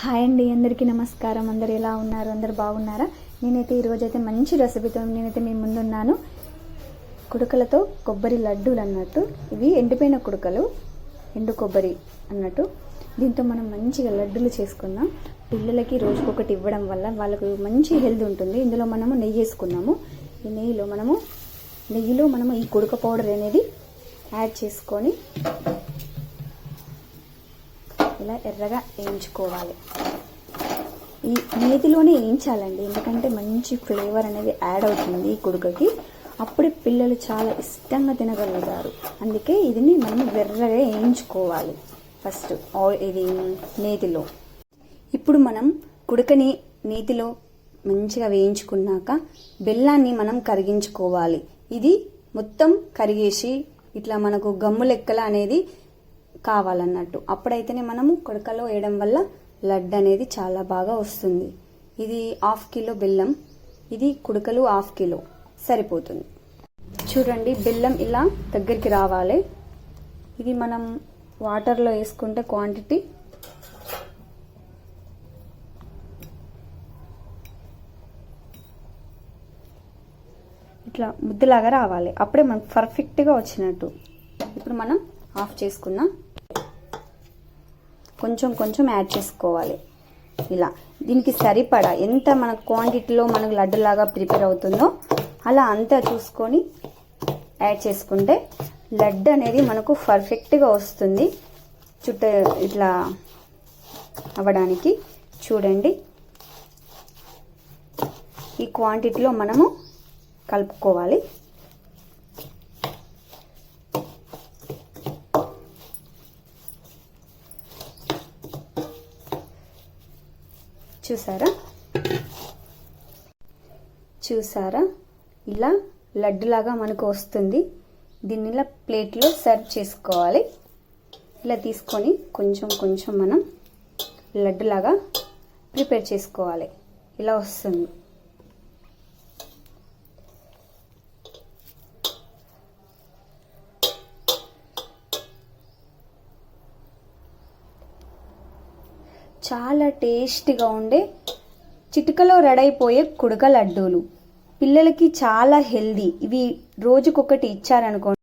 Hi అండి అందరికీ నమస్కారం. అందరు ఎలా ఉన్నారు? అందరు బాగున్నారా? నేనైతే ఈరోజైతే మంచి రెసిపీతో నేనైతే మీ ముందున్నాను. కుడుకలతో కొబ్బరి లడ్డూలు అన్నట్టు. ఇవి ఎండిపోయిన కుడకలు ఎండు కొబ్బరి అన్నట్టు. దీంతో మనం మంచిగా లడ్డూలు చేసుకుందాం. పిల్లలకి రోజుకొకటి ఇవ్వడం వల్ల వాళ్ళకు మంచి హెల్త్ ఉంటుంది. ఇందులో మనము నెయ్యి వేసుకున్నాము. ఈ నెయ్యిలో మనము నెయ్యిలో మనము ఈ కుడుక పౌడర్ అనేది యాడ్ చేసుకొని ఇలా ఎర్రగా వేయించుకోవాలి. ఈ నేతిలోనే వేయించాలండి. ఎందుకంటే మంచి ఫ్లేవర్ అనేది యాడ్ అవుతుంది ఈ కుడుకకి అప్పుడే పిల్లలు చాలా ఇష్టంగా తినగలుగుతారు. అందుకే ఇదిని మనం ఎర్రగా వేయించుకోవాలి. ఫస్ట్ ఇది నేతిలో. ఇప్పుడు మనం కుడకని నేతిలో మంచిగా వేయించుకున్నాక బెల్లాన్ని మనం కరిగించుకోవాలి. ఇది మొత్తం కరిగేసి ఇట్లా మనకు గమ్ము లెక్కల అనేది కావాలన్నట్టు. అప్పుడైతేనే మనము కుడకలో వేయడం వల్ల లడ్డు అనేది చాలా బాగా వస్తుంది. ఇది హాఫ్ కిలో బెల్లం. ఇది కుడకలు హాఫ్ కిలో. సరిపోతుంది. చూడండి బెల్లం ఇలా దగ్గరికి రావాలి. ఇది మనం వాటర్లో వేసుకుంటే క్వాంటిటీ ఇట్లా ముద్దలాగా రావాలి. అప్పుడే మనకు పర్ఫెక్ట్గా వచ్చినట్టు. ఇప్పుడు మనం ఆఫ్ చేసుకున్నాం కొంచెం కొంచెం యాడ్ చేసుకోవాలి. ఇలా. దీనికి సరిపడా ఎంత మన క్వాంటిటీలో మనకు లడ్డులాగా ప్రిపేర్ అవుతుందో అలా అంతా చూసుకొని యాడ్ చేసుకుంటే లడ్డు అనేది మనకు పర్ఫెక్ట్గా వస్తుంది. చుట్ట ఇట్లా అవ్వడానికి చూడండి. ఈ క్వాంటిటీలో మనము కలుపుకోవాలి. చూసారా? చూసారా? ఇలా లడ్డులాగా మనకు వస్తుంది. దీన్ని ఇలా ప్లేట్లో సర్వ్ చేసుకోవాలి. ఇలా తీసుకొని కొంచెం కొంచెం మనం లడ్డులాగా ప్రిపేర్ చేసుకోవాలి. ఇలా వస్తుంది. చాలా టేస్టీగా ఉండే చిటికలో రెడీ అయిపోయే కుడక లడ్డూలు. పిల్లలకి చాలా హెల్దీ. ఇవి రోజుకొకటి ఇచ్చారనుకోండి.